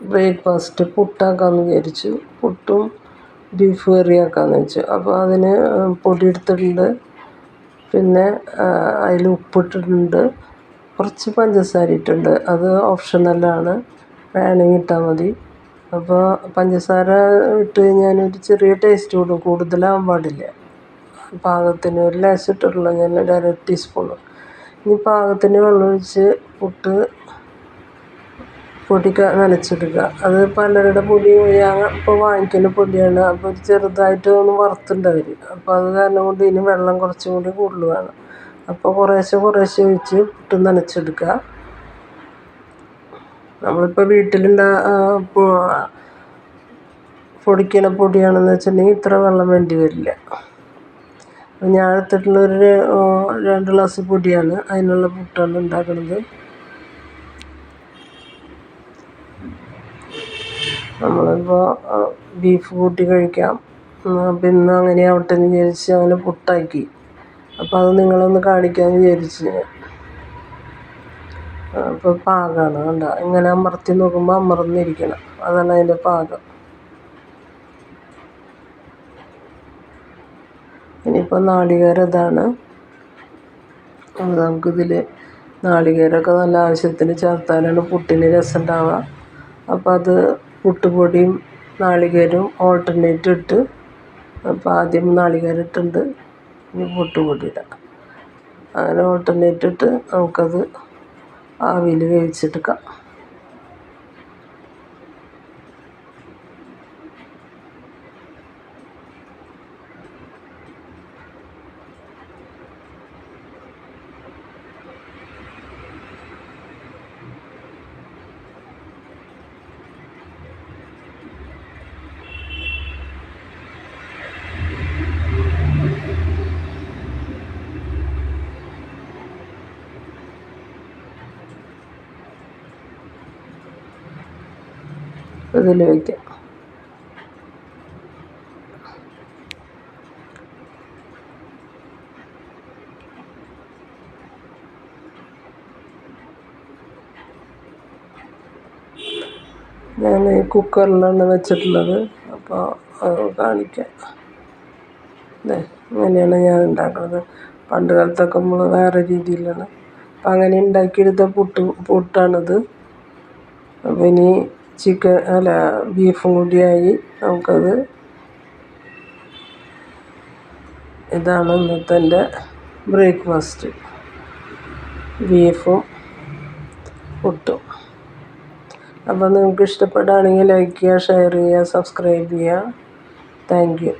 Breakfast പുട്ടാക്കാമെന്ന് വിചാരിച്ചു പുട്ടും beef കറി ആക്കാമെന്ന് വെച്ചു അപ്പോൾ അതിന് പൊടി എടുത്തിട്ടുണ്ട് പിന്നെ അതിൽ ഉപ്പിട്ടിട്ടുണ്ട്. കുറച്ച് പഞ്ചസാര ഇട്ടിട്ടുണ്ട്. അത് ഓപ്ഷണലാണ് വേണമെങ്കിൽ ഇട്ടാൽ മതി. അപ്പോൾ പഞ്ചസാര ഇട്ട് കഴിഞ്ഞാൽ ഒരു ചെറിയ ടേസ്റ്റ് കൂടും കൂടുതലാവാൻ പാടില്ല. പാകത്തിന് ഒരു ലേശം ഇട്ടിട്ടുള്ളൂ ഞാൻ ഒരു അര ടീസ്പൂൺ. ഇനി പാകത്തിന് വെള്ളമൊഴിച്ച് പുട്ട് പൊടി നനച്ചെടുക്കുക അത് പലരുടെ പൊടി ഞാൻ ഇപ്പോൾ വാങ്ങിക്കുന്ന പൊടിയാണ്. അപ്പോൾ ഒരു ചെറുതായിട്ട് ഒന്ന് വറുത്തിട്ടുണ്ട് അവർ അപ്പോൾ അത് കാരണം കൊണ്ട് ഇനി വെള്ളം കുറച്ചും കൂടി കൂടുതൽ വേണം. അപ്പോൾ കുറേശ്ശെ കുറേശ്ശെ ഒഴിച്ച് പുട്ട് നനച്ചെടുക്കുക നമ്മളിപ്പോൾ വീട്ടിലുണ്ടാ പൊടിക്കണ പൊടിയാണെന്ന് വെച്ചിട്ടുണ്ടെങ്കിൽ ഇത്ര വെള്ളം വേണ്ടി വരില്ല. ഞാൻ എടുത്തിട്ടുള്ളൊരു രണ്ട് ഗ്ലാസ് പൊടിയാണ് അതിനുള്ള പുട്ടാണ് ഉണ്ടാക്കുന്നത്. നമ്മളിപ്പോൾ ബീഫ് കൂട്ടി കഴിക്കാം. പിന്നെ അങ്ങനെ ആവട്ടെ എന്ന് വിചാരിച്ച് അങ്ങനെ പുട്ടാക്കി. അപ്പോൾ അത് നിങ്ങളൊന്ന് കാണിക്കാമെന്ന് വിചാരിച്ച്. അപ്പോൾ പാകമാണ് കണ്ട. ഇങ്ങനെ അമർത്തി നോക്കുമ്പോൾ അമർന്നിരിക്കണം. അതാണ് അതിന്റെ പാകം. ഇനിയിപ്പോൾ നാളികേരം ഇതാണ്. നമുക്കിതിൽ നാളികേരമൊക്കെ നല്ല ആവശ്യത്തിന് ചേർത്താലാണ് പുട്ടിന് രസം ഉണ്ടാവുക അപ്പോൾ അത് പുട്ടുപൊടിയും നാളികേരവും ഓൾട്ടർനേറ്റ് ഇട്ട് അപ്പോൾ ആദ്യം നാളികേരം ഇട്ടിട്ടുണ്ട്. ഇനി പുട്ടുപൊടി ഇടാം. അങ്ങനെ ഓൾട്ടർനേറ്റ് ഇട്ട് നമുക്കത് ആവിയിൽ വേവിച്ചെടുക്കാം. ഇതിൽ വയ്ക്കാം ഞാൻ ഈ കുക്കറിലാണ് വെച്ചിട്ടുള്ളത്. അപ്പോൾ അത് കാണിക്കാം. അതെ ഇങ്ങനെയാണ് ഞാൻ ഉണ്ടാക്കുന്നത്. പണ്ട് കാലത്തൊക്കെ നമ്മൾ വേറെ രീതിയിലാണ്. അപ്പം അങ്ങനെ ഉണ്ടാക്കിയെടുത്ത പുട്ട് പുട്ടാണിത്. അപ്പം ഇനി ചിക്കൻ അല്ല ബീഫും കൂടിയായി നമുക്കത് ഇതാണ് ഇന്നത്തെ എന്റെ ബ്രേക്ക്ഫാസ്റ്റ് ബീഫും പുട്ടും. അപ്പോൾ നിങ്ങൾക്ക് ഇഷ്ടപ്പെടുകയാണെങ്കിൽ ലൈക്ക് ചെയ്യുക ഷെയർ ചെയ്യുക സബ്സ്ക്രൈബ് ചെയ്യുക. Thank you